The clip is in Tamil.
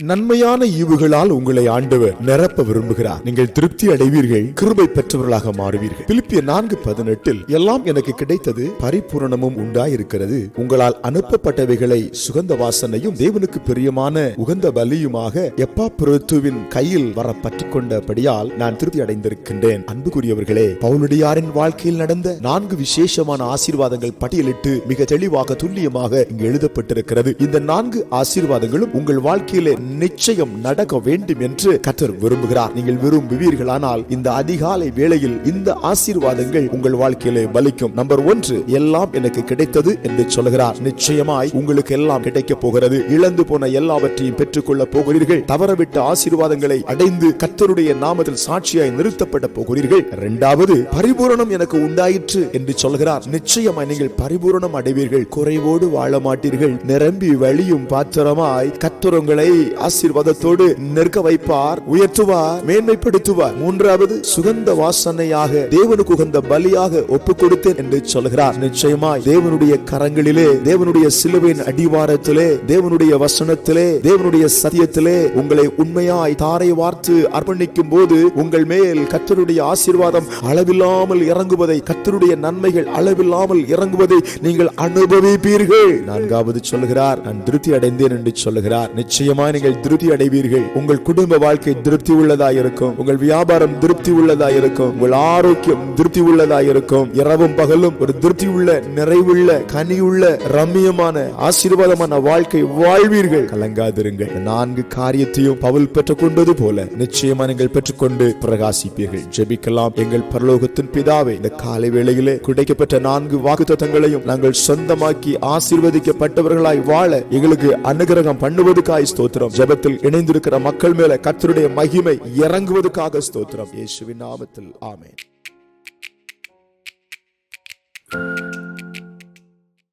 நன்மையான ஈவுகளால் உங்களை ஆண்டவர் நிரப்ப விரும்புகிறார். நீங்கள் திருப்தி அடைவீர்கள் கிருபை பெற்றவர்களாக மாறுவீர்கள். பிலிப்பிய நான்கு பதினெட்டில் எல்லாம் எனக்கு கிடைத்தது பரிபூரணமும் உண்டாயிருக்கிறது. உங்களால் அனுப்பப்பட்டவைகளை சுகந்த வாசனையும் தேவனுக்கு பிரியமான உகந்த பலியுமாக எப்பா பிரத்துவின் கையில் வர பற்றி கொண்டபடியால் நான் திருப்தி அடைந்திருக்கின்றேன். அன்புக்குரியவர்களே பவுலடியாரின் வாழ்க்கையில் நடந்த நான்கு விசேஷமான ஆசீர்வாதங்கள் பட்டியலிட்டு மிக தெளிவாக துல்லியமாக இங்கு எழுதப்பட்டிருக்கிறது. இந்த நான்கு ஆசீர்வாதங்களும் உங்கள் வாழ்க்கையிலே நிச்சயம் நடக்க வேண்டும் என்று கத்தர் விரும்புகிறார். நீங்கள் விரும்புவீர்களானால் இந்த அதிகாலை வேளையில் இந்த ஆசீர்வாதங்கள் உங்கள் வாழ்க்கையிலே பலிக்கும் நம்பர் ஒன்று எல்லாம் எனக்கு கிடைத்தது என்று சொல்கிறார் நிச்சயமாய் உங்களுக்கு எல்லாம் கிடைக்க போகிறது. இழந்து போன எல்லாவற்றையும் பெற்றுக்கொள்ள போகிறீர்கள். தவறவிட்ட ஆசீர்வாதங்களை அடைந்து கத்தருடைய நாமத்தில் சாட்சியாய் நிறுத்தப்பட போகிறீர்கள். இரண்டாவது பரிபூரணம் எனக்கு உண்டாயிற்று என்று சொல்கிறார் நிச்சயமாய் நீங்கள் பரிபூரணம் அடைவீர்கள். குறைவோடு வாழ மாட்டீர்கள். நிரம்பி வழியும் பாத்திரமாய் கத்துரங்களை ஆசீர்வாதத்தோடு நிற்க வைப்பார் உயர்த்துவார் மேன்மைப்படுத்துவார். மூன்றாவது சுகந்த வாசனையாக தேவனுக்கு உகந்த பலியாக ஒப்பு கொடுத்தேன் என்று சொல்கிறார். நிச்சயமாய் தேவனுடைய கரங்களிலே தேவனுடைய சிலுவையின் அடிவாரத்திலே தேவனுடைய வசனத்திலே தேவனுடைய சத்தியத்திலே உங்களை உண்மையாய் தாரை வார்த்து அர்ப்பணிக்கும் போது உங்கள் மேல் கத்தருடைய ஆசீர்வாதம் அளவில்லாமல் இறங்குவதை கத்தருடைய நன்மைகள் அளவில்லாமல் இறங்குவதை நீங்கள் அனுபவிப்பீர்கள். நான்காவது சொல்கிறார் நான் திருப்தி அடைந்தேன் என்று சொல்லுகிறார் நிச்சயமாய் நீங்கள் திருப்தி அடைவீர்கள். உங்கள் குடும்ப வாழ்க்கை திருப்தி உள்ளதா இருக்கும் உங்கள் வியாபாரம் திருப்தி உள்ளதா இருக்கும் உங்கள் ஆரோக்கியம் திருப்தி உள்ளதா இருக்கும் இரவும் பகலும் ஒரு திருப்தி உள்ள நிறைவுள்ள கனியுள்ள ரம்மியமான ஆசீர்வாதமான வாழ்க்கை வாழ்வீர்கள். கலங்காதிருங்கள். நான்கு காரியத்தையும் பவுல் பெற்றுக்கொண்டது போல நிச்சயமா நீங்கள் பெற்றுக்கொண்டு பிரகாசிப்பீர்கள். ஜெபிக்கலாம். எங்கள் பரலோகத்தின் பிதாவை இந்த காலை வேளையிலே கிடைக்கப்பட்ட நான்கு வாக்குத்தத்தங்களையும் நாங்கள் சொந்தமாக்கி ஆசீர்வதிக்கப்பட்டவர்களாய் வாழ எங்களுக்கு அனுகிரகம் பண்ணுவதுக்காய் ஸ்தோத்திரம். ஜபத்தில் இணைந்திருக்கிற மக்கள் மேல கத்தருடைய மகிமை இறங்குவதற்காக ஸ்தோத்திரம். இயேசுவின் நாமத்தில். ஆமேன்.